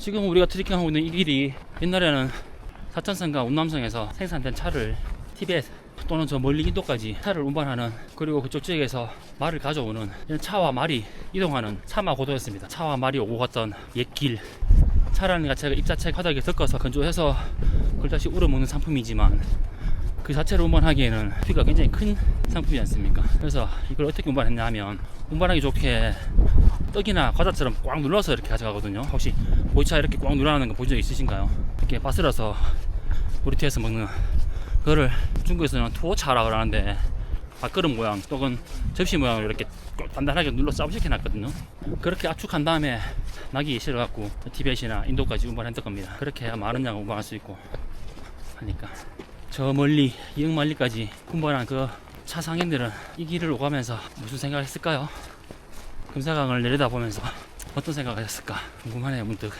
지금 우리가 트리킹하고 있는 이 길이 옛날에는 사천성과 운남성에서 생산된 차를 티벳 또는 저 멀리 인도까지 차를 운반하는 그리고 그쪽 지역에서 말을 가져오는 이런 차와 말이 이동하는 차마 고도였습니다. 차와 말이 오고 갔던 옛길 차라는 것 자체가 입 자체 바닥에 섞어서 건조해서 그걸 다시 우려먹는 상품이지만 그 자체를 운반하기에는 비가 굉장히 큰 상품이지 않습니까? 그래서 이걸 어떻게 운반했냐 하면 운반하기 좋게 떡이나 과자처럼 꽉 눌러서 이렇게 가져가거든요. 혹시 보이차 이렇게 꽉 눌러놓는 거 보신 적 있으신가요? 이렇게 바스러서 우리 뒤에서 먹는 그거를 중국에서는 투어차라 그러는데 밥그릇 모양 또는 접시 모양으로 이렇게 꼭 단단하게 눌러 싸움시켜 놨거든요. 그렇게 압축한 다음에 낙이 실어갖고 티벳이나 인도까지 운반했던 겁니다. 그렇게 많은 양을 운반할 수 있고 하니까 저 멀리 이응만리까지 운반한 그 차 상인들은 이 길을 오가면서 무슨 생각을 했을까요? 금사강을 내려다보면서 어떤 생각을 했을까? 궁금하네요 문득